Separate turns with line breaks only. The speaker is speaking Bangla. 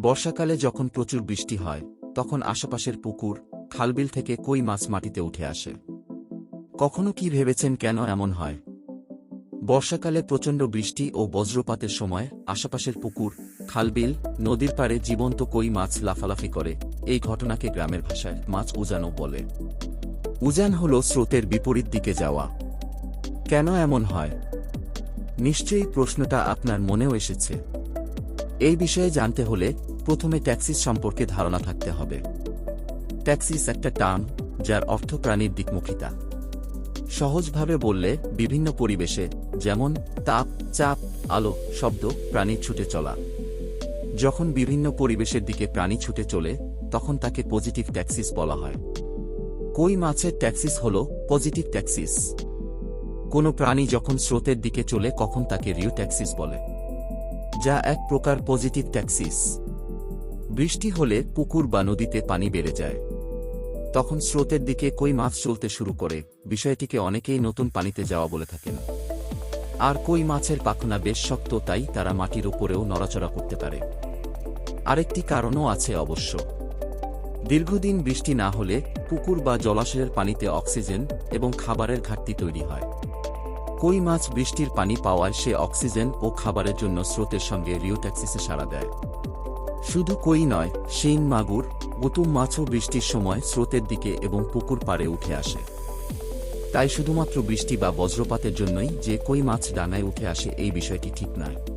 বর্ষাকালে যখন প্রচুর বৃষ্টি হয়, তখন আশেপাশের পুকুর, খালবিল থেকে কই মাছ মাটিতে উঠে আসে। কখনো কি ভেবেছেন কেন এমন হয়? বর্ষাকালে প্রচণ্ড বৃষ্টি ও বজ্রপাতের সময় আশেপাশের পুকুর, খালবিল, নদীর পাড়ে জীবন্ত কই মাছ লাফালাফি করে, এই ঘটনাকে গ্রামের ভাষায় মাছ উজানও বলে। উজান হল স্রোতের বিপরীত দিকে যাওয়া। কেন এমন হয়? নিশ্চয়ই প্রশ্নটা আপনার মনেও এসেছে। এই বিষয়ে জানতে হলে প্রথমে ট্যাক্সিস সম্পর্কে ধারণা থাকতে হবে। ট্যাক্সিস একটা টার্ম যার অর্থ প্রাণীর দিকমুখিতা। সহজভাবে বললে বিভিন্ন পরিবেশে, যেমন তাপ, চাপ, আলো, শব্দ প্রাণীর ছুটে চলা। যখন বিভিন্ন পরিবেশের দিকে প্রাণী ছুটে চলে, তখন তাকে পজিটিভ ট্যাক্সিস বলা হয়। কই মাছের ট্যাক্সিস হল পজিটিভ ট্যাক্সিস কোনো প্রাণী যখন স্রোতের দিকে চলে কখন তাকে রিও ট্যাক্সিস বলে। যা এক প্রকার পজিটিভ ট্যাক্সিস বৃষ্টি হলে পুকুর বা নদীতে পানি বেড়ে যায়। তখন স্রোতের দিকে কই মাছ চলতে শুরু করে, বিষয়টিকে অনেকেই নতুন পানিতে যাওয়া বলে থাকেন। আর কই মাছের পাখনা বেশ শক্ত, তাই তারা মাটির উপরেও নড়াচড়া করতে পারে। আরেকটি কারণও আছে অবশ্য। দীর্ঘদিন বৃষ্টি না হলে পুকুর বা জলাশয়ের পানিতে অক্সিজেন এবং খাবারের ঘাটতি তৈরি হয়। কই মাছ বৃষ্টির পানি পাওয়ায় সে অক্সিজেন ও খাবারের জন্য স্রোতের সঙ্গে রিওট্যাক্সিসে সাড়া দেয়। শুধু কই নয়, শিং, মাগুর গুতুম মাছও বৃষ্টির সময় স্রোতের দিকে এবং পুকুর পাড়ে উঠে আসে। তাই শুধুমাত্র বৃষ্টি বা বজ্রপাতের জন্যই যে কই মাছ ডানায় উঠে আসে এই বিষয়টি ঠিক নয়।